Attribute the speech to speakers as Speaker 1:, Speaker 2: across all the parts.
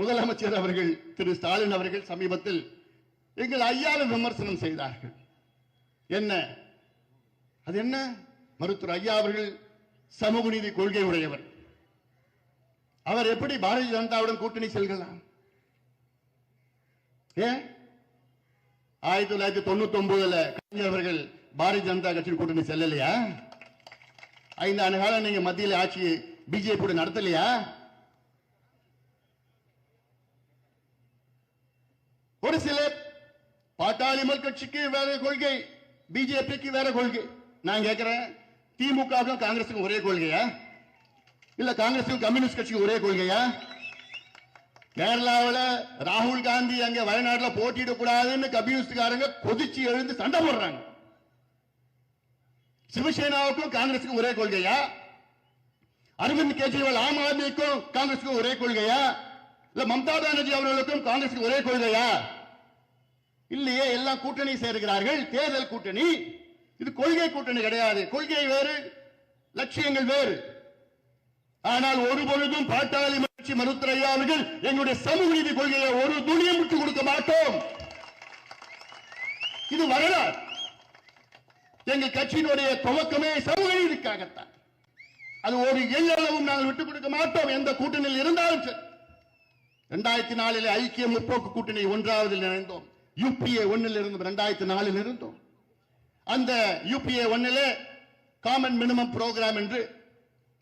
Speaker 1: முதலமைச்சர் அவர்கள் திரு ஸ்டாலின் அவர்கள் சமீபத்தில் எங்கள் ஐயாவை விமர்சனம் செய்தார்கள். என்ன? அது என்ன? மருத்துவர் ஐயா அவர்கள் சமூக நீதி கொள்கை உடையவர். அவர் எப்படி பாரதிய ஜனதாவுடன் கூட்டணி செல்கலாம்? ஏன் ஆயிரத்தி தொள்ளாயிரத்தி தொண்ணூத்தி ஒன்பதுல கலைஞர் அவர்கள் பாரதிய ஜனதா கட்சியில் கூட்டணி செல்லலையா? ஐந்து ஆண்டு காலம் நீங்க மத்தியில் ஆட்சி பிஜேபி நடத்தலையா? ஒரு சிலர் பாட்டாளிமல் கட்சிக்கு வேற கொள்கை பிஜேபிக்கு வேற கொள்கை. நான் கேட்கிறேன் திமுகவுக்கும் காங்கிரஸுக்கும் ஒரே கொள்கையா? இல்ல காங்கிரஸுக்கும் கம்யூனிஸ்ட் கட்சிக்கு ஒரே கொள்கையா? கேரளாவில் ராகுல் காந்தி அங்க வயநாட்டில் போட்டியிட கூடாதுன்னு கம்யூனிஸ்ட்காரங்க கொதிச்சு எழுந்து சண்டை போடுறாங்க. சிவசேனாவுக்கும் காங்கிரஸுக்கும் ஒரே கொள்கையா? அரவிந்த் கெஜ்ரிவால் ஆம் ஆத்மிக்கும் காங்கிரஸுக்கும் ஒரே கொள்கையா? இல்ல மம்தா பானர்ஜி அவர்களுக்கும் காங்கிரஸ் ஒரே கொள்கையா? இல்லையே எல்லாம் கூட்டணி சேர்கிறார்கள் தேர்தல் கூட்டணி. இது கொள்கை கூட்டணி கிடையாது. கொள்கை வேறு லட்சியங்கள் வேறு. ஆனால் ஒரு பொழுதும் பாட்டாளி மகிழ்ச்சி மருத்துவர் அவர்கள் எங்களுடைய சமூக நீதி கொள்கையை ஒரு துணியை விட்டு கொடுக்க மாட்டோம். இது வரலாறு. எங்கள் கட்சியினுடைய துவக்கமே சமூக நீதிக்காகத்தான். அது ஒரு எல்லளவும் நாங்கள் விட்டுக் கொடுக்க மாட்டோம். எந்த கூட்டணியில் இருந்தாலும் சரி. ரெண்டாயிரத்தி நாலில் ஐக்கிய முற்போக்கு கூட்டணி ஒன்றாவதில் இணைந்தோம். யூபிஏ ஒன்னில் இருந்தோம் ரெண்டாயிரத்தி நாலில் இருந்தோம். அந்த யூபிஏ ஒன்னில் காமன் மினிமம் புரோகிராம் என்று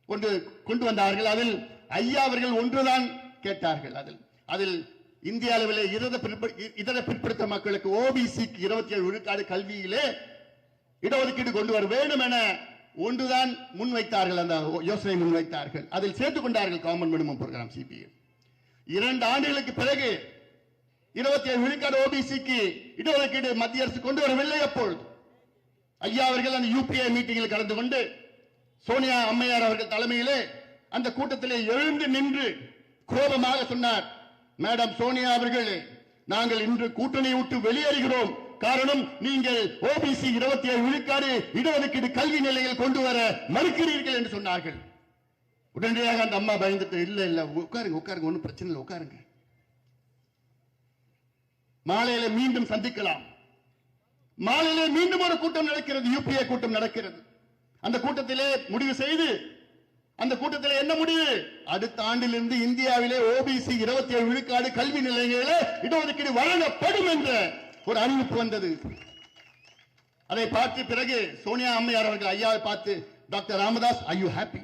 Speaker 1: ஒன்று கொண்டு வந்தார்கள். அதில் ஐயா அவர்கள் ஒன்றுதான் கேட்டார்கள். அதில் அதில் இந்திய அளவிலே இதர இதர பிற்படுத்த மக்களுக்கு ஓபிசிக்கு இருபத்தி ஏழு விழுக்காடு கல்வியிலே இடஒதுக்கீடு கொண்டு வர வேண்டும் என ஒன்றுதான் முன்வைத்தார்கள். அந்த யோசனை முன்வைத்தார்கள். அதில் சேர்த்துக் கொண்டார்கள் காமன் மினிமம் புரோகிராம் சிபிஐ இரண்டு ஆண்டுகளுக்கு பிறகு இருபத்தி ஏழு விழுக்காடு ஓபிசிக்கு இடஒதுக்கீடு மத்திய அரசு கொண்டு வரவில்லை அப்பொழுது. ஐயா அவர்கள் அந்த யூபிஐ மீட்டிங்கில் கலந்து கொண்டு சோனியா அம்மையார் அவர்கள் தலைமையிலே அந்த கூட்டத்திலே எழுந்து நின்று கோபமாக சொன்னார் மேடம் சோனியா அவர்கள் நாங்கள் இன்று கூட்டணி விட்டு வெளியேறுகிறோம். காரணம் நீங்கள் ஓபிசி இருபத்தி ஏழு விழுக்காடு இடஒதுக்கீடு கல்வி நிலையில் கொண்டு வர மறுக்கிறீர்கள் என்று சொன்னார்கள். உடனடியாக அந்த அம்மா பயந்துட்டு இல்லை இல்லை உட்காருங்க உட்காருங்க ஒன்றும் பிரச்சனை இல்லை உட்காருங்க. மாலையில மீண்டும் சந்திக்கலாம். மாலையிலே மீண்டும் ஒரு கூட்டம் நடக்கிறது யூபிஏ கூட்டம் நடக்கிறது. அந்த கூட்டத்திலே முடிவு செய்து அந்த கூட்டத்தில் என்ன முடிவு? அடுத்த ஆண்டிலிருந்து இந்தியாவிலே ஓபிசி இருபத்தி ஏழு விழுக்காடு கல்வி நிலையங்களிலே இடஒதுக்கீடு வழங்கப்படும் என்ற ஒரு அறிவிப்பு வந்தது. அதை பார்த்து பிறகு சோனியா அம்மையார் அவர்கள் ஐயாவை பார்த்து doctor Ramadoss I you happy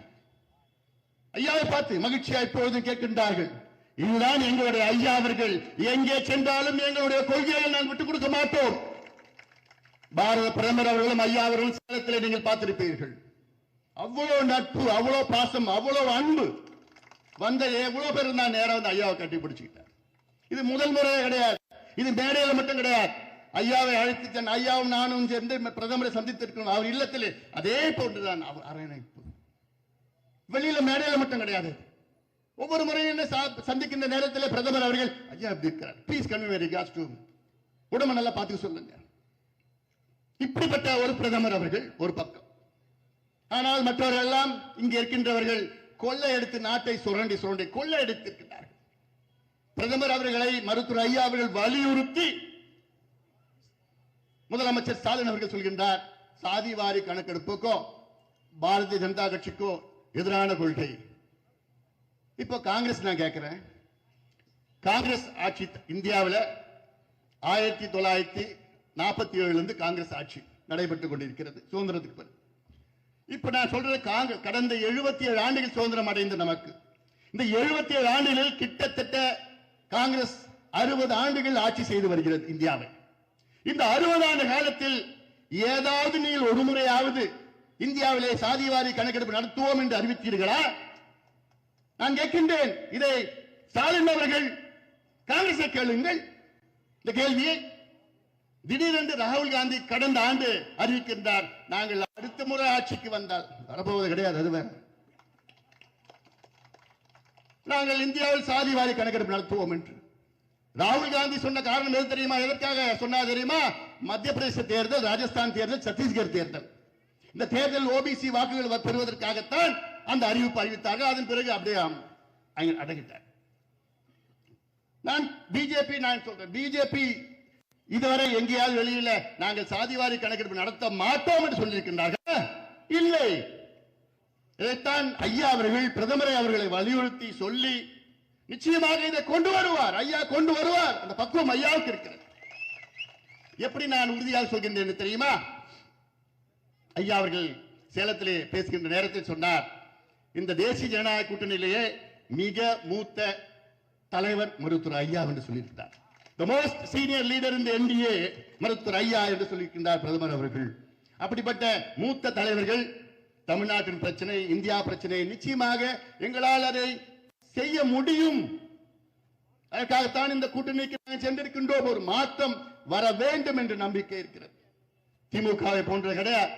Speaker 1: ஐயாவை பார்த்து மகிழ்ச்சியா இப்பொழுது கேட்கின்றார்கள். இதுதான் எங்களுடைய ஐயா அவர்கள். எங்கே சென்றாலும் எங்களுடைய கொள்கையை நான் விட்டுக் கொடுக்க மாட்டோம். பாரத பிரதமர் அவர்களும் ஐயா அவர்களும் சேலத்தில் நீங்கள் பார்த்திருப்பீர்கள். அவ்வளவு நட்பு அவ்வளவு பாசம் அவ்வளவு அன்பு. வந்த எவ்வளவு பேர் நான் நேரம் வந்து ஐயாவை கட்டிப்பிடிச்சுக்கிட்டார் இது முதல் முறையே கிடையாது. இது மேடையில மட்டும் கிடையாது. ஐயாவை அழைத்து சென் ஐயாவும் நானும் சேர்ந்து பிரதமரை சந்தித்திருக்கிறோம். அவர் இல்லத்திலே அதே போன்றுதான் அவர் அரவணைப்பு. வெளியில மேடையில மட்டும் கிடையாது. ஒவ்வொரு முறையும் என்ன சா- சந்திக்கின்ற நேரத்தில் பிரதமர் அவர்கள் ஐயா அப்படி இருக்கிறார்? ப்ளீஸ் கன்வே ரிகார்ட்ஸ் டு உடம்ப நல்லா பார்த்து சொல்லுங்க. இப்படிப்பட்ட ஒரு பிரதமர் அவர்கள் ஒரு பக்கம். ஆனால் மற்றவர்கள் எல்லாம் இங்கே இருக்கின்றவர்கள் கொள்ளை எடுத்து நாட்டை சுரண்டி சுரண்டி கொள்ளை எடுத்திருக்கிறார்கள் பிரதமர் அவர்களை மருத்துவர் ஐயா அவர்கள் வலியுறுத்தி முதலமைச்சர் ஸ்டாலின் அவர்கள் சொல்கின்றார் சாதிவாரி கணக்கெடுப்புக்கோ பாரதிய ஜனதா கட்சிக்கோ எதிரான கொள்கை. இப்போ காங்கிரஸ் நான் கேட்கிறேன். காங்கிரஸ் ஆட்சி இந்தியாவில் ஆயிரத்தி தொள்ளாயிரத்தி நாற்பத்தி ஏழுல இருந்து காங்கிரஸ் ஆட்சி நடைபெற்றுக் கொண்டிருக்கிறது. சுதந்திரத்துக்கு பிறகு. இப்ப நான் சொல்றது காங்கிரஸ் கடந்த எழுபத்தி ஏழு ஆண்டுகள் சுதந்திரம் அடைந்த நமக்கு. இந்த எழுபத்தி ஏழு ஆண்டுகளில் கிட்டத்தட்ட காங்கிரஸ் அறுபது ஆண்டுகள் ஆட்சி செய்து வருகிறது இந்தியாவை இந்த அறுபது ஆண்டு காலத்தில் ஏதாவது நீங்கள் ஒரு முறையாவது இந்தியாவிலே சாதிவாரி கணக்கெடுப்பு நடத்துவோம் என்று அறிவித்தீர்களா? நான் கேட்கின்றேன். இதை ஸ்டாலின் அவர்கள் காங்கிரஸை கேளுங்கள். இந்த கேள்வியை திடீரென்று ராகுல் காந்தி கடந்த ஆண்டு அறிவிக்கின்றார். நாங்கள் அடுத்த முறை ஆட்சிக்கு வந்தால் வரப்போவது கிடையாது அது வேற. நாங்கள் இந்தியாவில் சாதி வாரி கணக்கெடுப்பு நடத்துவோம் என்று. ராகுல் காந்தி சொன்ன காரணம் எது தெரியுமா? எதற்காக சொன்னா தெரியுமா? மத்திய பிரதேச தேர்தல் ராஜஸ்தான் தேர்தல் சத்தீஸ்கர் தேர்தல். இந்த தேர்தல் ஓபிசி வாக்குகள் பெறுவதற்காகத்தான் அந்த அறிவிப்பு அறிவித்தார்கள். அதன் பிறகு அப்படியே அங்க அடங்கிட்டார். நான் பிஜேபி நான் சொல்றேன். பிஜேபி இதுவரை எங்கேயாவது வெளியில நாங்கள் சாதிவாரி கணக்கெடுப்பு நடத்த மாட்டோம் என்று சொல்லியிருக்கின்றார்கள்? இல்லை. இதைத்தான் ஐயா அவர்கள் பிரதமரை அவர்களை வலியுறுத்தி சொல்லி நிச்சயமாக இதை கொண்டு வருவார். ஐயா கொண்டு வருவார். அந்த பக்குவம் ஐயாவுக்கு இருக்கிறது. எப்படி நான் உறுதியாக சொல்கின்றேன் தெரியுமா? ஐயா அவர்கள் சேலத்திலே பேசுகின்ற நேரத்தில் சொன்னார் இந்த தேசிய ஜனநாயக கூட்டணியிலேயே மிக மூத்த தலைவர் மருத்துவர் ஐயா என்று சொல்லியிருந்தார் த மோஸ்ட் சீனியர் லீடர் இந்த என்டிஏ மருத்துவர் ஐயா என்று சொல்லியிருக்கின்றார் பிரதமர் அவர்கள். அப்படிப்பட்ட மூத்த தலைவர்கள் தமிழ்நாட்டின் பிரச்சனை இந்தியா பிரச்சனை நிச்சயமாக எங்களால் அதை செய்ய முடியும். அதற்காகத்தான் இந்த கூட்டணிக்கு நாங்கள் சென்றிருக்கின்றோம். ஒரு மாற்றம் வர வேண்டும் என்று நம்பிக்கை இருக்கிறது. திமுகவை போன்ற கிடையாது.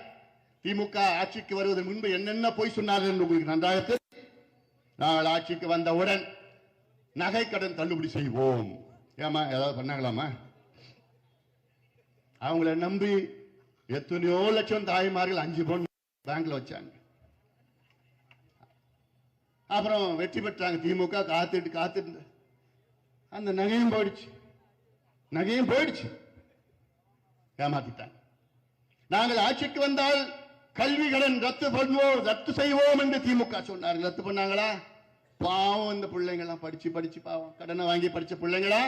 Speaker 1: திமுக ஆட்சிக்கு வருவதற்கு முன்பு என்னென்ன போய் சொன்னார்கள் என்று உங்களுக்கு நன்றாக தெரியும். நாங்கள் ஆட்சிக்கு வந்தவுடன் நகை கடன் தள்ளுபடி செய்வோம். ஏமா ஏதாவது பண்ணாங்களாமா அவங்கள நம்பி எத்தனையோ லட்சம் தாய்மார்கள் அஞ்சு பொண்ணு பேங்க்ல வச்சாங்க. அப்புறம் வெற்றி பெற்றாங்க. திமுக காத்துட்டு காத்துட்டு. அந்த நகையும் போயிடுச்சு. நகையும் போயிடுச்சு. ஏமாத்திட்டாங்க. நாங்கள் ஆட்சிக்கு வந்தால் கல்வி கடன் ரத்து பண்ணுவோம் ரத்து செய்வோம் என்று திமுக சொன்னார்கள். ரத்து பண்ணாங்களா? பாவம் இந்த பிள்ளைங்களாம் படிச்சு படிச்சு பாவம். கடனை வாங்கி படிச்ச பிள்ளைங்களா?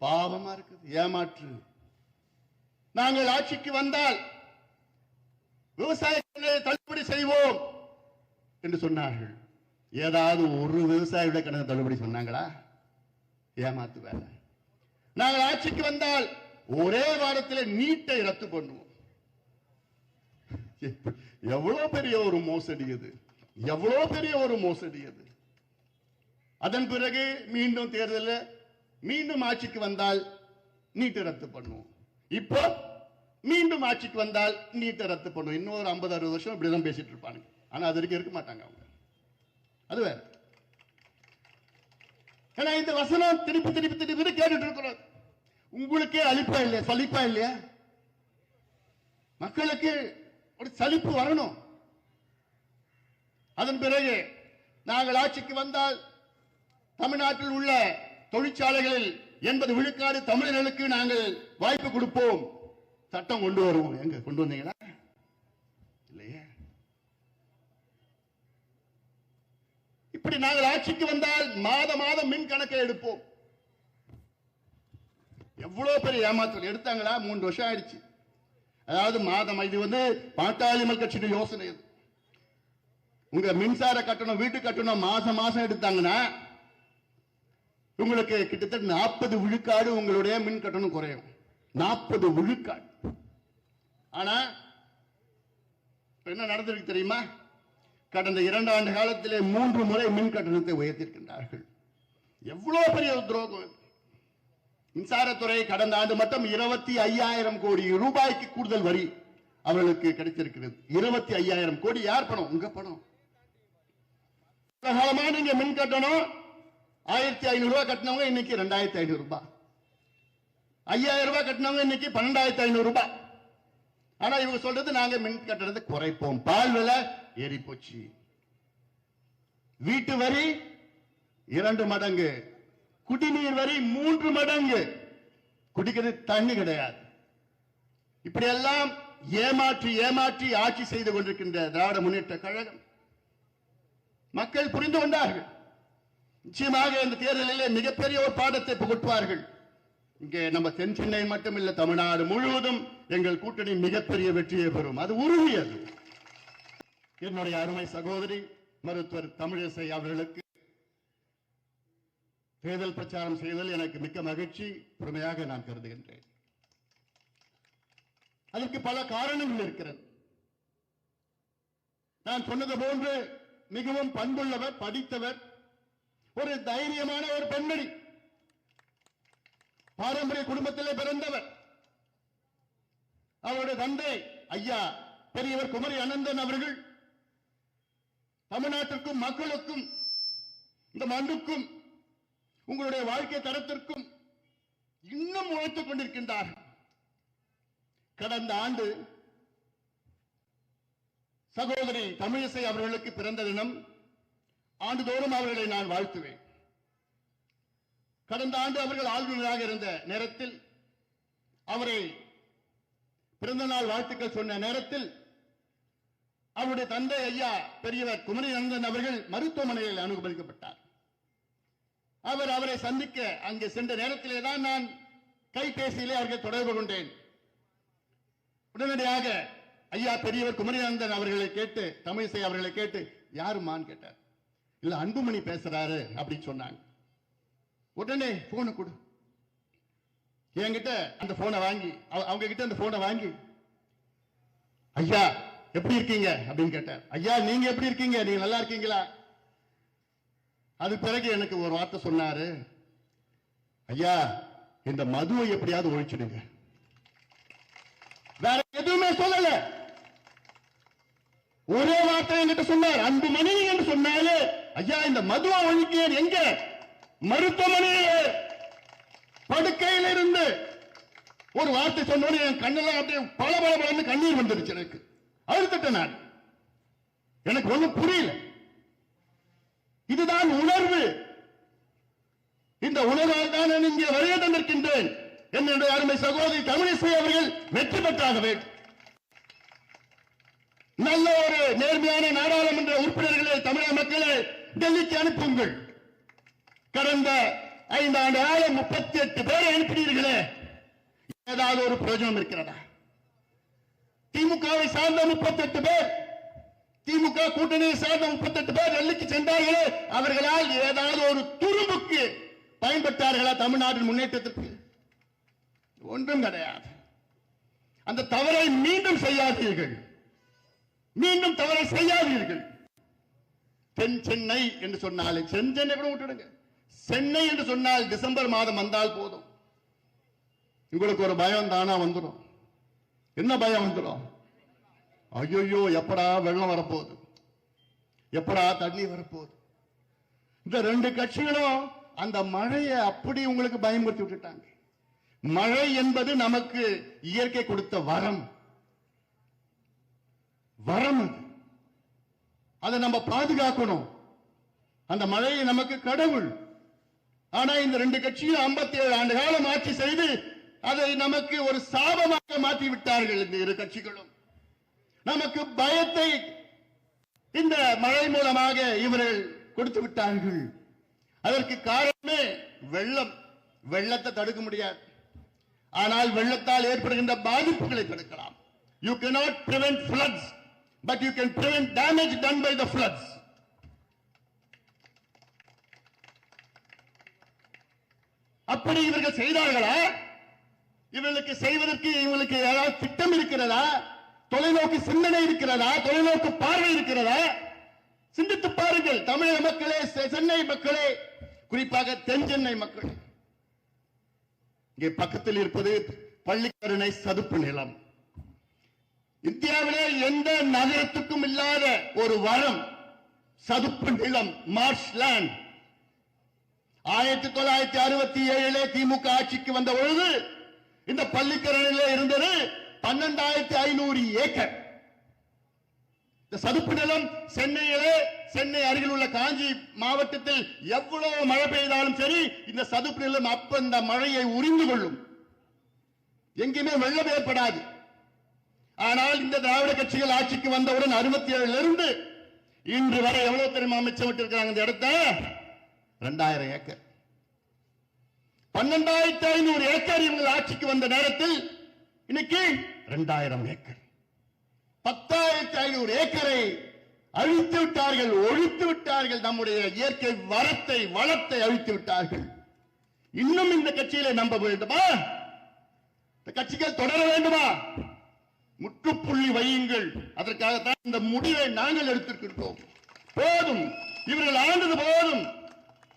Speaker 1: பாவமா இருக்குது. ஏமாற்று. நாங்கள் ஆட்சிக்கு வந்தால் விவசாய தள்ளுபடி செய்வோம் என்று சொன்னார்கள். ஏதாவது ஒரு விவசாயியோட கடனை தள்ளுபடி சொன்னாங்களா? ஏமாத்து வேலை. நாங்கள் ஆட்சிக்கு வந்தால் ஒரே வாரத்தில் நீட்டை ரத்து பண்ணுவோம். எவ்வளவு பெரிய ஒரு மோசடி அது எவ்வளவு பெரிய ஒரு மோசடி அது அதன் பிறகு மீண்டும் தேர்தலில் மீண்டும் ஆட்சிக்கு வந்தால் நீட்டு ரத்து பண்ணுவோம். இப்போ மீண்டும் ஆட்சிக்கு வந்தால் நீட்டை ரத்து பண்ணுவோம். இன்னொரு ஐம்பது அறுபது வருஷம் இப்படிதான் பேசிட்டு இருப்பானுங்க. ஆனா அது வரைக்கும் இருக்க மாட்டாங்க அவங்க. அது வேற. ஏன்னா இந்த வசனம் திருப்பி திருப்பி திருப்பி கேட்டுட்டு இருக்கிறோம். உங்களுக்கே அழிப்பா இல்லையா? சலிப்பா இல்லையா? மக்களுக்கு ஒரு சலிப்பு வரணும். அதன் பிறகு நாங்கள் ஆட்சிக்கு வந்தால் தமிழ்நாட்டில் உள்ள தொழிற்சாலைகளில் எண்பது விழுக்காடு தமிழர்களுக்கு நாங்கள் வாய்ப்பு கொடுப்போம். சட்டம் கொண்டு வருவோம். எங்க? கொண்டு வந்தீங்களா? இல்லையே? இப்படி நாங்கள் ஆட்சிக்கு வந்தால் மாத மாதம் மின் கணக்கை எடுப்போம். எவ்வளவு பெரிய ஏமாத்தல்? எடுத்தாங்களா? மூன்று வருஷம் ஆயிடுச்சு. அதாவது மாதம் இது வந்து பாட்டாளி மக்கள் கட்சியின் யோசனை இது உங்க மின்சார கட்டணம் வீட்டு கட்டணம் மாசம் மாசம் எடுத்தாங்கன்னா உங்களுக்கு கிட்டத்தட்ட நாற்பது விழுக்காடு உங்களுடைய மின் கட்டணம் குறையும். நாற்பது விழுக்காடு. ஆனா என்ன நடந்திருக்கு தெரியுமா? கடந்த இரண்டு ஆண்டு காலத்திலே மூன்று முறை மின் கட்டணத்தை உயர்த்திருக்கின்றார்கள் எவ்வளவு பெரிய துரோகம் இது. மின்சாரத்துறை கடந்த ஆண்டு மட்டும் இருபத்தி ஐயாயிரம் கோடி ரூபாய்க்கு கூடுதல் வரி அவர்களுக்கு கிடைத்திருக்கிறது. இருபத்தி ஐயாயிரம் கோடி யார் பணம்? உங்க பணம். காலமா நீங்க மின் கட்டணம். ஆயிரத்தி ஐநூறு ரூபாய் கட்டினவங்க இன்னைக்கு ரெண்டாயிரத்தி ஐநூறு ரூபாய். ஐயாயிரம் ரூபாய் கட்டினவங்க இன்னைக்கு பன்னெண்டாயிரத்தி ஐநூறு ரூபாய். ஆனா இவங்க சொல்றது நாங்க மின் கட்டணத்தை குறைப்போம். பால் விலை ஏறி போச்சு வீட்டு வரி இரண்டு மடங்கு. குடிநீர் வரி மூன்று மடங்கு. குடிக்கிறது தண்ணி கிடையாது. இப்படியெல்லாம் ஏமாற்றி ஏமாற்றி ஆட்சி செய்து கொண்டிருக்கின்ற திராவிட முன்னேற்ற கழகம். மக்கள் புரிந்து கொண்டார்கள். நிச்சயமாக இந்த தேர்தலிலே மிகப்பெரிய ஒரு பாடத்தை புகட்டுவார்கள். இங்கே நம்ம தென் சென்னை மட்டும் இல்ல தமிழ்நாடு முழுவதும் எங்கள் கூட்டணி மிகப்பெரிய வெற்றியை பெறும். அது உறுதியது என்னுடைய அருமை சகோதரி மருத்துவர் தமிழிசை அவர்களுக்கு தேர்தல் பிரச்சாரம் செய்தல் எனக்கு மிக்க மகிழ்ச்சி பெருமையாக நான் கருதுகின்றேன். அதற்கு பல காரணங்கள் இருக்கிறது. நான் சொன்னது போன்று மிகவும் பண்புள்ளவர் படித்தவர் ஒரு தைரியமான ஒரு பெண்மணி பாரம்பரிய குடும்பத்திலே பிறந்தவர். அவருடைய தந்தை ஐயா பெரியவர் குமரி அனந்தன் அவர்கள் தமிழ்நாட்டிற்கும் மக்களுக்கும் இந்த மண்ணுக்கும் உங்களுடைய வாழ்க்கை தரத்திற்கும் இன்னும் உழைத்துக் கொண்டிருக்கின்றார் கடந்த ஆண்டு சகோதரி தமிழிசை அவர்களுக்கு பிறந்த தினம் ஆண்டுதோறும் அவர்களை நான் வாழ்த்துவேன். கடந்த ஆண்டு அவர்கள் ஆளுநராக இருந்த நேரத்தில் அவரை பிறந்த நாள் வாழ்த்துக்கள் சொன்ன நேரத்தில் அவருடைய தந்தை ஐயா பெரியவர் குமரி நந்தன் அவர்கள் மருத்துவமனையில் அனுமதிக்கப்பட்டார். அவர் அவரை சந்திக்க அங்கே சென்ற நேரத்திலே தான் நான் கைபேசியிலே அவர்கள் தொடர்பு கொண்டேன். உடனடியாக ஐயா பெரியவர் குமரிநந்தன் அவர்களை கேட்டு தமிழிசை அவர்களை கேட்டு யாருமான்னு கேட்டார். இல்ல அன்புமணி பேசுறாரு அப்படின்னு சொன்னாங்க. உடனே போனை கொடு. என்கிட்ட அந்த போனை வாங்கி அவ- அவங்க கிட்ட அந்த போனை வாங்கி ஐயா எப்படி இருக்கீங்க? அப்படின்னு கேட்டார். ஐயா நீங்க எப்படி இருக்கீங்க? நீங்க நல்லா இருக்கீங்களா? அது பிறகு எனக்கு ஒரு வார்த்தை சொன்னாரு. ஐயா இந்த மதுவை எப்படியாவது ஒழிச்சிடுங்க. வேற எதுவுமே சொல்லல. ஒரே வார்த்தை என்கிட்ட சொன்னார். அன்பு மணி என்று சொன்னாலே ஐயா இந்த மதுவை ஒழிக்கிறேன். எங்க? மருத்துவமனையிலே படுக்கையில் இருந்து ஒரு வார்த்தை சொன்னோட என் கண்ணெல்லாம் அப்படியே பல பல பலன்னு கண்ணீர் வந்துருச்சு எனக்கு. அழுத்துட்டேன் நான். எனக்கு ஒண்ணும் புரியல. இதுதான் உணர்வு. இந்த உணர்வால் தான் இங்கே வருகை தந்திருக்கின்றேன். என்னுடைய அருமை சகோதரி தமிழிசை அவர்கள் வெற்றி பெற்றாக வேண்டும். நல்ல ஒரு நேர்மையான நாடாளுமன்ற உறுப்பினர்களை தமிழக மக்களை டெல்லிக்கு அனுப்புங்கள். கடந்த ஐந்தாண்டு காலம் முப்பத்தி எட்டு பேரை அனுப்பினீர்களே. ஏதாவது ஒரு பிரயோஜனம் இருக்கிறதா? திமுகவை சார்ந்த முப்பத்தி எட்டு பேர் திமுக கூட்டணியை சார்ந்த முப்பத்தி எட்டு பேர் டெல்லிக்கு சென்றார்களே அவர்களால் ஏதாவது ஒரு துரும்புக்கு பயன்பட்டார்களா தமிழ்நாட்டின் முன்னேற்றத்திற்கு? ஒன்றும் கிடையாது. அந்த தவறை மீண்டும் செய்யாதீர்கள். மீண்டும் தவறை செய்யாதீர்கள். தென் சென்னை என்று சொன்னாலே சென் சென்னை கூட விட்டுடுங்க. சென்னை என்று சொன்னால் டிசம்பர் மாதம் வந்தால் போதும். உங்களுக்கு ஒரு பயம் தானா வந்துடும் என்ன பயம் வந்துடும் ஐயோ எப்படா வெள்ளம் வரப்போகுது? எப்படா தண்ணி வரப்போகுது? இந்த ரெண்டு கட்சிகளும் அந்த மழையை அப்படி உங்களுக்கு பயமுறுத்தி விட்டுட்டாங்க. மழை என்பது நமக்கு இயற்கை கொடுத்த வரம். வரம் அது. அதை நம்ம பாதுகாக்கணும். அந்த மழையை நமக்கு கடவுள். ஆனா இந்த ரெண்டு கட்சியும் 57 ஏழு ஆண்டு காலம் ஆட்சி செய்து அதை நமக்கு ஒரு சாபமாக மாற்றி விட்டார்கள் இந்த இரு கட்சிகளும். நமக்கு பயத்தை இந்த மழை மூலமாக இவர்கள் கொடுத்து விட்டார்கள். அதற்கு காரணமே வெள்ளம். வெள்ளத்தை தடுக்க முடியாது. ஆனால் வெள்ளத்தால் ஏற்படுகின்ற பாதிப்புகளை தடுக்கலாம். You cannot prevent floods but you can prevent damage done by the floods. அப்படி இவர்கள் செய்தார்களா? இவர்களுக்கு செய்வதற்கு இவங்களுக்கு ஏதாவது திட்டம் இருக்கிறதா? தொலைநோக்கு சிந்தனை இருக்கிறதா? தொலைநோக்கு பார்வை இருக்கிறதா? சிந்தித்து பாருங்கள் தமிழக மக்களே சென்னை மக்களே குறிப்பாக தென் சென்னை மக்கள். இங்கே பக்கத்தில் இருப்பது பள்ளிக்கருணை சதுப்பு நிலம். இந்தியாவிலே எந்த நகரத்துக்கும் இல்லாத ஒரு வரம் சதுப்பு நிலம் மார்ஷ் லேண்ட் ஆயிரத்தி தொள்ளாயிரத்தி அறுபத்தி ஏழிலே திமுக ஆட்சிக்கு வந்த பொழுது இந்த பள்ளிக்கரணிலே இருந்தது பன்னெண்டாயிரத்தி ஐநூறு ஏக்கர். இந்த சதுப்பு நிலம் சென்னையிலே சென்னை அருகில் உள்ள காஞ்சி மாவட்டத்தில் எவ்வளவு மழை பெய்தாலும் சரி இந்த சதுப்பு நிலம் அப்ப இந்த மழையை உறிந்து கொள்ளும். எங்கேயுமே வெள்ளம் ஏற்படாது. ஆனால் இந்த திராவிட கட்சிகள் ஆட்சிக்கு வந்தவுடன் அறுபத்தி ஏழுல இருந்து இன்று வரை எவ்வளவு தெரியுமா அமைச்சம் விட்டு இந்த இடத்த? ரெண்டாயிரம் ஏக்கர். பன்னெண்டாயிரத்தி ஐநூறு ஏக்கர் இவங்க ஆட்சிக்கு வந்த நேரத்தில் இன்னைக்கு ரெண்டாயிரம் ஏக்கர். பத்தாயிரத்தி ஐநூறு ஏக்கரை அழித்து விட்டார்கள் ஒழித்து விட்டார்கள். நம்முடைய இயற்கை வரத்தை வளத்தை அழித்து விட்டார்கள். இன்னும் இந்த கட்சியிலே நம்ப வேண்டுமா? இந்த கட்சிகள் தொடர வேண்டுமா? முற்றுப்புள்ளி வையுங்கள். அதற்காகத்தான் இந்த முடிவை நாங்கள் எடுத்திருக்கின்றோம். போதும். இவர்கள் ஆண்டது போதும்.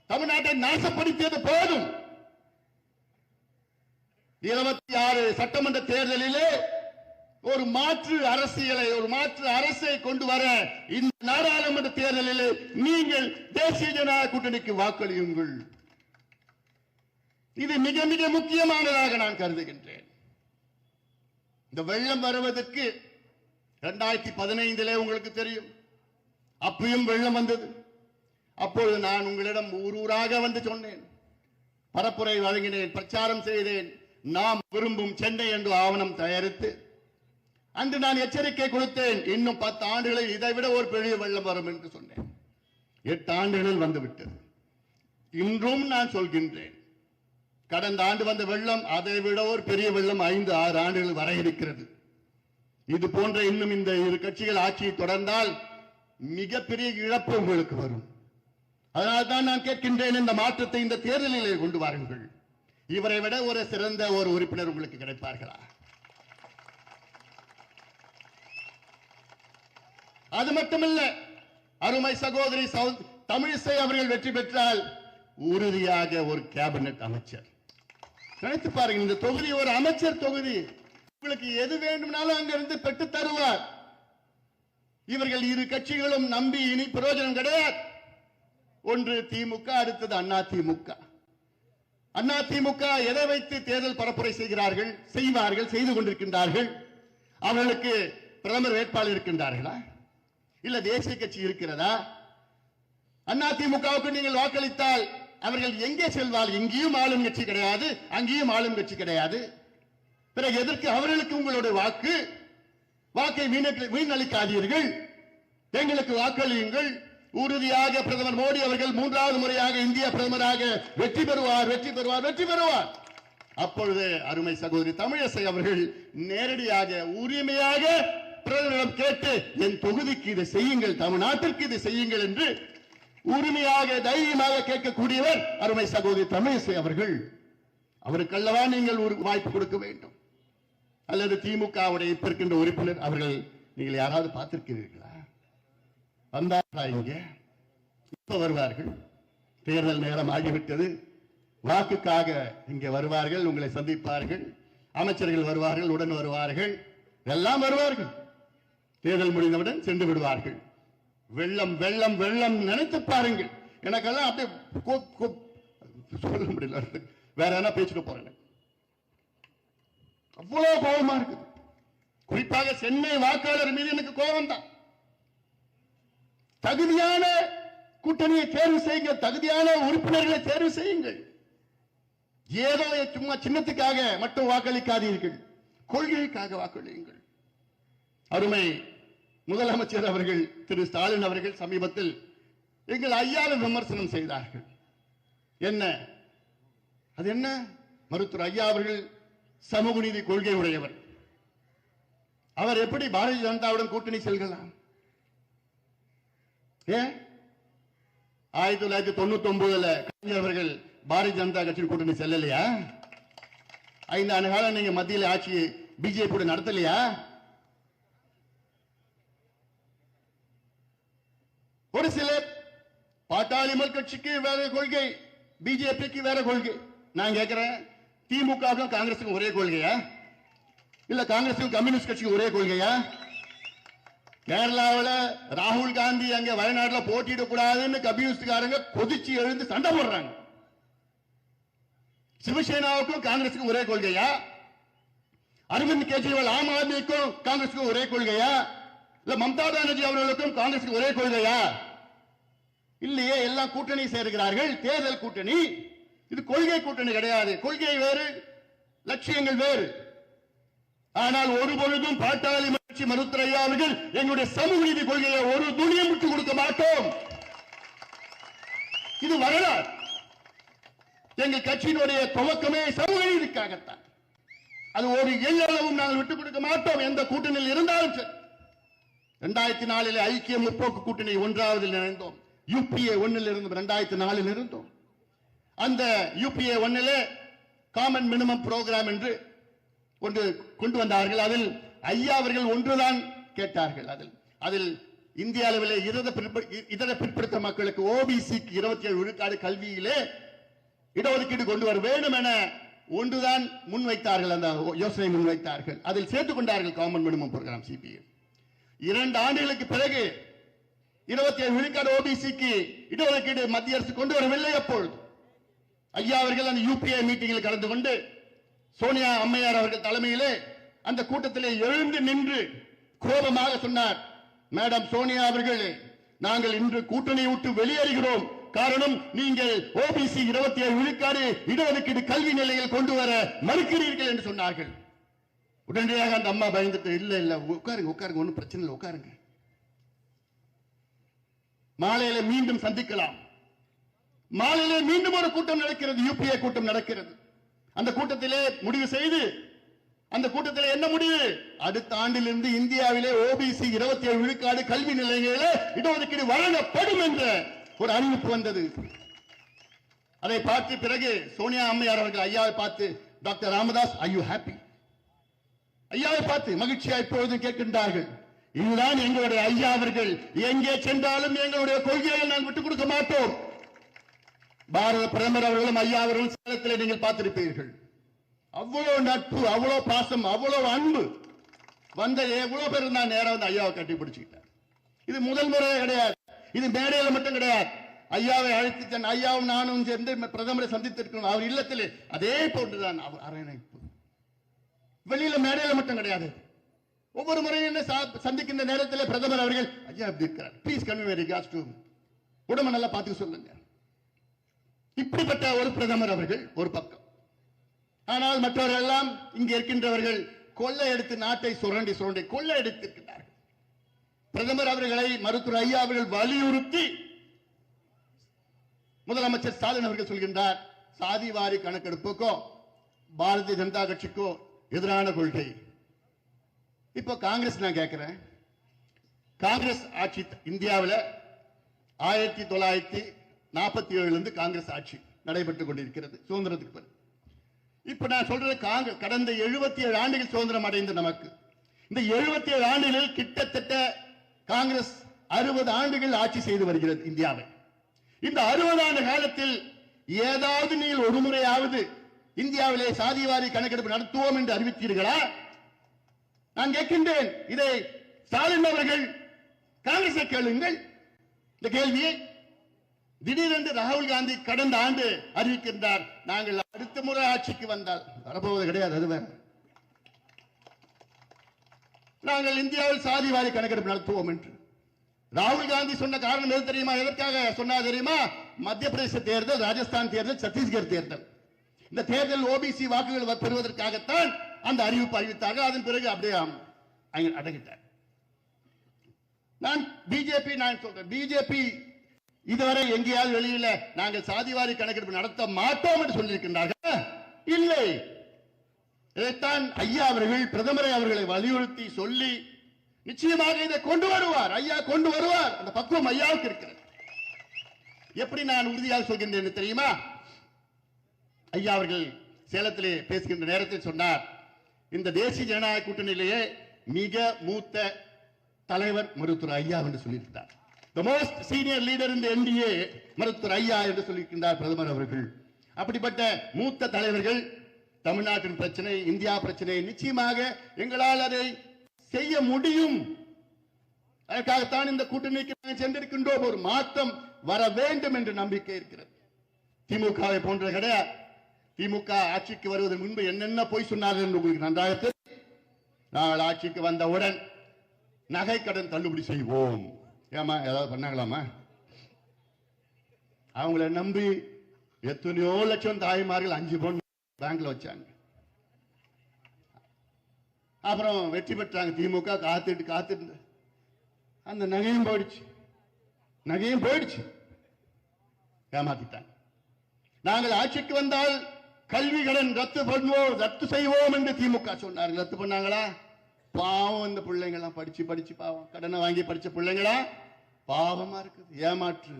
Speaker 1: தமிழ்நாட்டை நாசப்படுத்தியது போதும். இருபத்தி ஆறு சட்டமன்ற தேர்தலிலே ஒரு மாற்று அரசியலை ஒரு மாற்று அரசை கொண்டு வர இந்த நாடாளுமன்ற தேர்தலிலே நீங்கள் தேசிய ஜனநாயக கூட்டணிக்கு வாக்களியுங்கள். இது மிக மிக முக்கியமானதாக நான் கருதுகின்றேன். இந்த வெள்ளம் வருவதற்கு இரண்டாயிரத்தி பதினைந்திலே உங்களுக்கு தெரியும். அப்பயும் வெள்ளம் வந்தது. அப்பொழுது நான் உங்களிடம் ஊர் ஊராக வந்து சொன்னேன். பரப்புரை வழங்கினேன் பிரச்சாரம் செய்தேன். நாம் விரும்பும் சென்னை என்று ஆவணம் தயாரித்து அன்று நான் எச்சரிக்கை கொடுத்தேன். இன்னும் பத்து ஆண்டுகளில் இதைவிட ஒரு பெரிய வெள்ளம் வரும் என்று சொன்னேன். எட்டு ஆண்டுகளில் வந்துவிட்டது. இன்றும் நான் சொல்கின்றேன். கடந்த ஆண்டு வந்த வெள்ளம் அதை விட ஒரு பெரிய வெள்ளம் ஐந்து ஆறு ஆண்டுகள் வர இருக்கிறது. இது போன்ற இன்னும் இந்த இரு கட்சிகள் ஆட்சியை தொடர்ந்தால் மிகப்பெரிய இழப்பு உங்களுக்கு வரும். அதனால்தான் நான் கேட்கின்றேன் இந்த மாற்றத்தை இந்த தேர்தலில் கொண்டு வாருங்கள். இவரை விட ஒரு சிறந்த ஒரு உறுப்பினர் உங்களுக்கு கிடைப்பார்களா? அது மட்டுமல்ல அருமை சகோதரி தமிழிசை அவர்கள் வெற்றி பெற்றால் உறுதியாக ஒரு கேபினெட் அமைச்சர். நினைத்து பாருங்க இந்த தொகுதி ஒரு அமைச்சர் தொகுதி. உங்களுக்கு எது வேண்டும்னாலும் அங்கிருந்து பெற்று தருவார். இவர்கள் இரு கட்சிகளும் நம்பி இனி பிரயோஜனம் கிடையாது. ஒன்று திமுக அடுத்தது அண்ணா திமுக. அண்ணா திமுக எதை வைத்து தேர்தல் பரப்புரை செய்கிறார்கள் செய்வார்கள் செய்து கொண்டிருக்கின்றார்கள்? அவர்களுக்கு பிரதமர் வேட்பாளர் இருக்கின்றார்களா? இல்ல தேசிய கட்சி இருக்கிறதா? அண்ணா திமுகவுக்கு நீங்கள் வாக்களித்தால் அவர்கள் எங்கே செல்வார் எங்கேயும் ஆளும் கட்சி கிடையாது அங்கேயும் ஆளும் கட்சி கிடையாது. பிறகு எதற்கு அவர்களுக்கு உங்களுடைய வாக்கு? வாக்கை வீணளிக்காதீர்கள் எங்களுக்கு வாக்களியுங்கள். உறுதியாக பிரதமர் மோடி அவர்கள் மூன்றாவது முறையாக இந்திய பிரதமராக வெற்றி பெறுவார் வெற்றி பெறுவார் வெற்றி பெறுவார். அப்பொழுது அருமை சகோதரி தமிழிசை அவர்கள் நேரடியாக உரிமையாக பிரதமரிடம் கேட்டு என் தொகுதிக்கு இதை செய்யுங்கள் தமிழ்நாட்டிற்கு இதை செய்யுங்கள் என்று உரிமையாக தைரியமாக கேட்கக்கூடியவர் அருமை சகோதரி தமிழிசை அவர்கள். அவருக்கல்லவா நீங்கள் ஒரு வாய்ப்பு கொடுக்க வேண்டும். அல்லது திமுகவுடைய இப்ப இருக்கின்ற உறுப்பினர் அவர்கள் நீங்கள் யாராவது பார்த்திருக்கிறீர்களா? வந்தாரா இங்க? இப்ப வருவார்கள். தேர்தல் நேரம் ஆகிவிட்டது. வாக்குக்காக இங்கே வருவார்கள் உங்களை சந்திப்பார்கள். அமைச்சர்கள் வருவார்கள் உடன் வருவார்கள். எல்லாம் வருவார்கள். தேர்தல் முடிந்தவுடன் சென்று விடுவார்கள். வெள்ளம் வெள்ளம் வெள்ளம் நினைத்து பாருங்கள். எனக்கெல்லாம் அப்படியே சொல்ல முடியல. வேற என்ன பேசிட்டு போறேன். அவ்வளவு கோபமா இருக்குது. குறிப்பாக சென்னை வாக்காளர் மீது எனக்கு கோபம் தான் தகுதியான கூட்டணியை தேர்வு செய்யுங்கள் தகுதியான உறுப்பினர்களை தேர்வு செய்யுங்கள். ஏதோ சும்மா சின்னத்துக்காக மட்டும் வாக்களிக்காதீர்கள். கொள்கைக்காக வாக்களியுங்கள். அருமை முதலமைச்சர் அவர்கள் திரு. ஸ்டாலின் அவர்கள் சமீபத்தில் எங்கள் ஐயாவை விமர்சனம் செய்தார்கள். என்ன? அது என்ன? மருத்துவர் ஐயா அவர்கள் சமூக நீதி கொள்கை உடையவர். அவர் எப்படி பாரதிய ஜனதாவுடன் கூட்டணி செல்கலாம்? ஏன் ஆயிரத்தி தொள்ளாயிரத்தி தொண்ணூத்தி ஒன்பதுல கலைஞர் அவர்கள் பாரதிய ஜனதா கட்சியின் கூட்டணி செல்லலையா? ஐந்து ஆண்டு காலம் நீங்க மத்தியில் ஆட்சி பிஜேபி நடத்தலையா? ஒரு சிலர் பாட்டாளி கட்சிக்கு வேற கொள்கை பிஜேபிக்கு வேற கொள்கை. நான் கேட்கிறேன் திமுகவுக்கும் காங்கிரஸுக்கும் ஒரே கொள்கையா? இல்ல காங்கிரஸுக்கும் கம்யூனிஸ்ட் கட்சிக்கும் ஒரே கொள்கையா? கேரளாவில் ராகுல் காந்தி அங்க வயநாட்டில் போட்டியிடக்கூடாதுன்னு கூடாதுன்னு கம்யூனிஸ்ட்காரங்க கொதிச்சு எழுந்து சண்டை போடுறாங்க. சிவசேனாவுக்கும் காங்கிரஸுக்கும் ஒரே கொள்கையா? அரவிந்த் கெஜ்ரிவால் ஆம் ஆத்மிக்கும் காங்கிரஸுக்கும் ஒரே கொள்கையா? இல்ல மம்தா பானர்ஜி அவர்களுக்கும் காங்கிரஸுக்கு ஒரே கொள்கையா? இல்லையே எல்லாம் கூட்டணி சேர்கிறார்கள். தேர்தல் கூட்டணி. இது கொள்கை கூட்டணி கிடையாது. கொள்கை வேறு லட்சியங்கள் வேறு. ஆனால் ஒரு பொழுதும் பாட்டாளி மகிழ்ச்சி மருத்துவர் அவர்கள் எங்களுடைய சமூக நீதி கொள்கையை ஒரு துணியை விட்டு கொடுக்க மாட்டோம். இது வரலாறு. எங்கள் கட்சியினுடைய துவக்கமே சமூக நீதிக்காகத்தான். அது ஒரு எல்லளவும் நாங்கள் விட்டுக் கொடுக்க மாட்டோம். எந்த கூட்டணியில் இருந்தாலும் சரி. இரண்டாயிரத்தி நாலில் ஐக்கிய முற்போக்கு கூட்டணி ஒன்றாவதில் இணைந்தோம். யூபிஏ ஒன்னில் இருந்து ரெண்டாயிரத்தி நாலில் இருந்தோம் அந்த யூபிஏ ஒன்னிலே காமன் மினிமம் புரோகிராம் என்று ஒன்று கொண்டு வந்தார்கள். அதில் ஐயா அவர்கள் ஒன்றுதான் கேட்டார்கள். அதில் அதில் இந்திய அளவிலே இதர இதர பிற்படுத்த மக்களுக்கு ஓபிசிக்கு இருபத்தி ஏழு விழுக்காடு கல்வியிலே இடஒதுக்கீடு கொண்டு வர வேண்டும் என ஒன்றுதான் முன்வைத்தார்கள். அந்த யோசனை முன்வைத்தார்கள். அதில் சேர்த்துக் கொண்டார்கள் காமன் மினிமம் புரோகிராம் சிபிஐ இரண்டு ஆண்டுகளுக்கு பிறகு இருபத்தி ஏழு விழுக்காடு ஓபிசிக்கு இடஒதுக்கீடு மத்திய அரசு கொண்டு வரவில்லை அப்பொழுது. ஐயா அவர்கள் அந்த யூபிஐ மீட்டிங்கில் கலந்து கொண்டு சோனியா அம்மையார் அவர்கள் தலைமையிலே அந்த கூட்டத்திலே எழுந்து நின்று கோபமாக சொன்னார் மேடம் சோனியா அவர்கள் நாங்கள் இன்று கூட்டணி விட்டு வெளியேறுகிறோம். காரணம் நீங்கள் ஓபிசி இருபத்தி ஏழு விழுக்காடு இடஒதுக்கீடு கல்வி நிலையில் கொண்டு வர மறுக்கிறீர்கள் என்று சொன்னார்கள். உடனடியாக அந்த அம்மா பயந்துட்டு இல்ல இல்ல உட்காருங்க உட்காருங்க ஒன்றும் பிரச்சனை இல்லை உட்காருங்க. மாலையில மீண்டும் சந்திக்கலாம். மாலையில மீண்டும் ஒரு கூட்டம் நடக்கிறது. யூபிஏ கூட்டம் நடக்கிறது. அந்த கூட்டத்திலே முடிவு செய்து அந்த கூட்டத்தில் என்ன முடிவு? அடுத்த ஆண்டிலிருந்து இந்தியாவிலே ஓபிசி இருபத்தி ஏழு விழுக்காடு கல்வி நிலையங்களிலே இடஒதுக்கீடு வழங்கப்படும் என்ற ஒரு அறிவிப்பு வந்தது. அதை பார்த்து பிறகு சோனியா அம்மையார் அவர்கள் ஐயாவை பார்த்து doctor Ramadoss I you happy ஐயாவை பார்த்து மகிழ்ச்சியா இப்பொழுது கேட்கின்றார்கள். இதுதான் எங்களுடைய ஐயா அவர்கள். எங்கே சென்றாலும் எங்களுடைய கொள்கையை நான் விட்டுக் கொடுக்க மாட்டோம். பாரத பிரதமர் அவர்களும் ஐயா அவர்களும் சேலத்தில் நீங்கள் பார்த்திருப்பீர்கள். அவ்வளவு நட்பு அவ்வளவு பாசம் அவ்வளவு அன்பு. வந்த எவ்வளவு பேர் நான் நேரம் வந்து ஐயாவை கட்டி பிடிச்சுக்கிட்டேன் இது முதல் முறையே கிடையாது. இது மேடையில மட்டும் கிடையாது. ஐயாவை அழைத்து சென் ஐயாவும் நானும் சேர்ந்து பிரதமரை சந்தித்திருக்கணும் அவர் இல்லத்திலே அதே போன்றுதான் அவர் அரவணைப்பு. வெளியில மேடையில் மட்டும் கிடையாது. ஒவ்வொரு முறையும் என்ன சா- சந்திக்கின்ற நேரத்தில் பிரதமர் அவர்கள் ஐயா அப்படி இருக்கிறார்? ப்ளீஸ் கன்வே ரிகார்ட்ஸ் டு உடம்பு நல்லா பார்த்து சொல்லுங்க. இப்படிப்பட்ட ஒரு பிரதமர் அவர்கள் ஒரு பக்கம். ஆனால் மற்றவர்கள் எல்லாம் இங்கே இருக்கின்றவர்கள் கொள்ளை எடுத்து நாட்டை சுரண்டி சுரண்டி கொள்ளை எடுத்திருக்கிறார்கள் பிரதமர் அவர்களை மருத்துவர் ஐயா அவர்கள் வலியுறுத்தி முதலமைச்சர் ஸ்டாலின் அவர்கள் சொல்கின்றார் சாதிவாரி கணக்கெடுப்புக்கோ பாரதிய ஜனதா கட்சிக்கோ எதிரான கொள்கை. இப்போ காங்கிரஸ் நான் கேட்கிறேன் காங்கிரஸ் ஆட்சி இந்தியாவில் ஆயிரத்தி தொள்ளாயிரத்தி நாற்பத்தி ஏழுல இருந்து காங்கிரஸ் ஆட்சி நடைபெற்று கொண்டிருக்கிறது. சுதந்திரத்துக்கு பிறகு. இப்ப நான் சொல்றது காங்கிரஸ் கடந்த 77 ஏழு ஆண்டுகள் சுதந்திரம் அடைந்த நமக்கு. இந்த 77 ஏழு ஆண்டுகளில் கிட்டத்தட்ட காங்கிரஸ் அறுபது ஆண்டுகள் ஆட்சி செய்து வருகிறது இந்தியாவை. இந்த அறுபது ஆண்டு காலத்தில் ஏதாவது நீங்கள் ஒரு முறையாவது இந்தியாவிலே சாதிவாரி கணக்கெடுப்பு நடத்துவோம் என்று அறிவித்தீர்களா? நான் கேட்கின்றேன். இதை ஸ்டாலின் அவர்கள் காங்கிரஸை கேளுங்கள். இந்த கேள்வியை திடீரென்று ராகுல் காந்தி கடந்த ஆண்டு அறிவிக்கின்றார். நாங்கள் அடுத்த முறை ஆட்சிக்கு வந்தால் வரப்போவது கிடையாது அது வேற. நாங்கள் இந்தியாவில் சாதிவாரி கணக்கெடுப்பு நடத்துவோம் என்று. ராகுல் காந்தி சொன்ன காரணம் எது தெரியுமா? எதற்காக சொன்னா தெரியுமா? மத்திய பிரதேச தேர்தல் ராஜஸ்தான் தேர்தல் சத்தீஸ்கர் தேர்தல். இந்த தேர்தல் ஓபிசி வாக்குகள் பெறுவதற்காகத்தான் அந்த அறிவிப்பு அறிவித்தார்கள் அதன் பிறகு அப்படியே அடகிட்டார் நான் பிஜேபி நான் சொல்றேன் பிஜேபி இதுவரை எங்கேயாவது வெளியில நாங்கள் சாதிவாரி கணக்கெடுப்பு நடத்த மாட்டோம் என்று சொல்லியிருக்கின்றார்கள்? இல்லை. இதைத்தான் ஐயா அவர்கள் பிரதமரை அவர்களை வலியுறுத்தி சொல்லி நிச்சயமாக இதை கொண்டு வருவார். ஐயா கொண்டு வருவார். அந்த பக்குவம் ஐயாவுக்கு இருக்கிறது. எப்படி நான் உறுதியாக சொல்கின்றேன் தெரியுமா? ஐயா அவர்கள் சேலத்திலே பேசுகின்ற நேரத்தில் சொன்னார் இந்த தேசிய ஜனநாயக கூட்டணியிலேயே மிக மூத்த தலைவர் மருத்துவர் ஐயா என்று சொல்லியிருக்கிறார். த மோஸ்ட் சீனியர் லீடர் இந்த என்டிஏ மருத்துவர் ஐயா என்று சொல்லியிருக்கின்றார் பிரதமர் அவர்கள். அப்படிப்பட்ட மூத்த தலைவர்கள் தமிழ்நாட்டின் பிரச்சனை இந்தியா பிரச்சனை நிச்சயமாக எங்களால் அதை செய்ய முடியும். அதற்காகத்தான் இந்த கூட்டணிக்கு நாங்கள் சென்றிருக்கின்றோம். ஒரு மாற்றம் வர வேண்டும் என்று நம்பிக்கை இருக்கிறது. திமுகவை போன்ற கிடையாது. திமுக ஆட்சிக்கு வருவதற்கு முன்பு என்னென்ன போய் சொன்னார்கள் என்று உங்களுக்கு நன்றாக தெரியும். நாங்கள் ஆட்சிக்கு வந்தவுடன் நகை கடன் தள்ளுபடி செய்வோம். ஏமா ஏதாவது பண்ணாங்களாமா அவங்கள நம்பி எத்தனையோ லட்சம் தாய்மார்கள் அஞ்சு பொண்ணு பேங்க்ல வச்சாங்க. அப்புறம் வெற்றி பெற்றாங்க. திமுக காத்துட்டு காத்துட்டு. அந்த நகையும் போயிடுச்சு. நகையும் போயிடுச்சு. ஏமாத்திட்டாங்க. நாங்கள் ஆட்சிக்கு வந்தால் கல்வி கடன் ரத்து பண்ணுவோம் ரத்து செய்வோம் என்று திமுக சொன்னார்கள் ரத்து பண்ணாங்களா? பாவம் இந்த பிள்ளைங்க எல்லாம் படிச்சு படிச்சு பாவம். கடனை வாங்கி படிச்ச பிள்ளைங்களா? பாவமா இருக்குது. ஏமாற்று.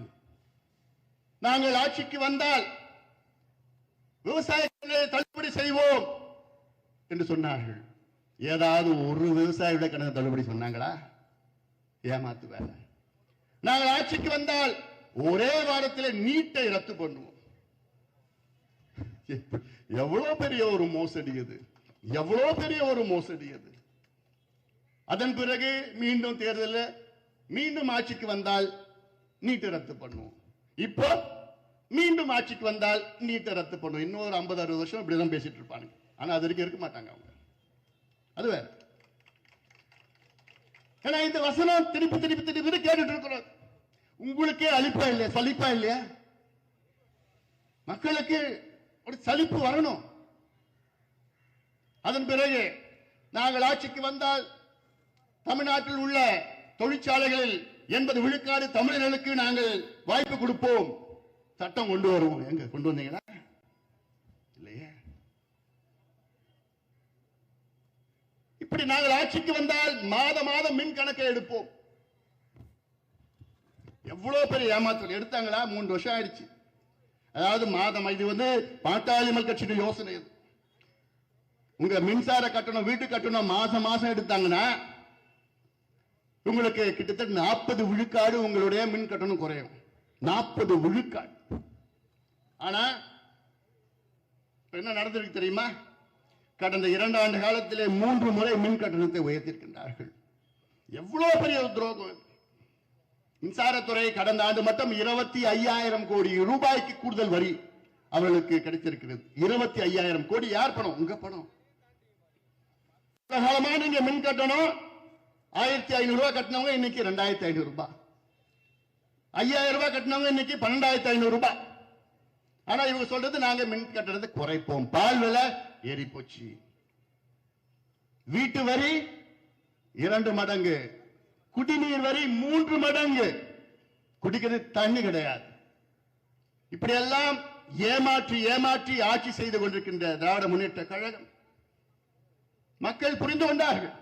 Speaker 1: நாங்கள் ஆட்சிக்கு வந்தால் விவசாயத்தை தள்ளுபடி செய்வோம் என்று சொன்னார்கள். ஏதாவது ஒரு விவசாயியுடைய கணக்கு தள்ளுபடி சொன்னாங்களா? ஏமாத்து வேலை. நாங்கள் ஆட்சிக்கு வந்தால் ஒரே வாரத்தில் நீட்டை ரத்து பண்ணுவோம். எவ்வளவு பெரிய ஒரு மோசடி அது எவ்வளவு பெரிய ஒரு மோசடி அது அதன் பிறகு மீண்டும் தேர்தலில் மீண்டும் ஆட்சிக்கு வந்தால் நீட்டு ரத்து பண்ணுவோம். இப்போ மீண்டும் ஆட்சிக்கு வந்தால் நீட்டை ரத்து பண்ணும் இன்னொரு ஐம்பது அறுபது வருஷம் இப்படிதான் பேசிட்டு இருப்பாங்க ஆனா அது வரைக்கும் இருக்க மாட்டாங்க அவங்க. அது வேற. ஏன்னா இந்த வசனம் திருப்பி திருப்பி திருப்பி கேட்டுட்டு இருக்கிறோம். உங்களுக்கே அழிப்பா இல்லையா? சலிப்பா இல்லையா? மக்களுக்கு ஒரு சலிப்பு வரணும். அதன் பிறகு நாங்கள் ஆட்சிக்கு வந்தால் தமிழ்நாட்டில் உள்ள தொழிற்சாலைகளில் எண்பது விழுக்காடு தமிழர்களுக்கு நாங்கள் வாய்ப்பு கொடுப்போம். சட்டம் கொண்டு வருவோம். எங்க கொண்டு வந்தீங்களா? இல்லையே? இப்படி நாங்கள் ஆட்சிக்கு வந்தால் மாத மாதம் மின் கணக்கை எடுப்போம். எவ்வளவு பெரிய ஏமாற்றல். எடுத்தாங்களா? மூன்று வருஷம் ஆயிடுச்சு. அதாவது மாதம் இது வந்து பாட்டாளி மக்கள் கட்சியின் யோசனை இது. உங்க மின்சார கட்டணம் வீட்டு கட்டணம் மாசம் மாசம் எடுத்தாங்கன்னா உங்களுக்கு கிட்டத்தட்ட நாற்பது விழுக்காடு உங்களுடைய மின் கட்டணம் குறையும். நாற்பது விழுக்காடு. ஆனா என்ன நடந்திருக்கு தெரியுமா? கடந்த இரண்டு ஆண்டு காலத்திலே மூன்று முறை மின் கட்டணத்தை உயர்த்திருக்கின்றார்கள் எவ்வளவு பெரிய துரோகம் இது. மின்சாரத்துறை கடந்த ஆண்டு மட்டும் இருபத்தி ஐயாயிரம் கோடி ரூபாய்க்கு கூடுதல் வரி அவர்களுக்கு கிடைத்திருக்கிறது. இருபத்தி ஐயாயிரம் கோடி யார் பணம்? உங்க பணம். காலமா நீங்க மின் கட்டணம். ஆயிரத்தி ஐநூறு ரூபாய் கட்டினவங்க இன்னைக்கு ரெண்டாயிரத்தி ஐநூறு ரூபாய். ஐயாயிரம் ரூபாய் கட்டினவங்க இன்னைக்கு பன்னெண்டாயிரத்தி ஐநூறு ரூபாய். ஆனா இவங்க சொல்றது நாங்க மின் கட்டணத்தை குறைப்போம். பால் விலை ஏறி போச்சு வீட்டு வரி இரண்டு மடங்கு. குடிநீர் வரி மூன்று மடங்கு. குடிக்கிறது தண்ணி கிடையாது. இப்படியெல்லாம் ஏமாற்றி ஏமாற்றி ஆட்சி செய்து கொண்டிருக்கின்ற திராவிட முன்னேற்ற கழகம். மக்கள் புரிந்து கொண்டார்கள்.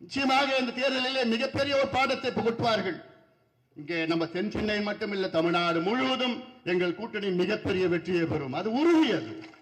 Speaker 1: நிச்சயமாக இந்த தேர்தலிலே மிகப்பெரிய ஒரு பாடத்தை புகட்டுவார்கள். இங்கே நம்ம தென் சென்னை மட்டுமில்ல தமிழ்நாடு முழுவதும் எங்கள் கூட்டணி மிகப்பெரிய வெற்றியை பெறும். அது உறுதியது அது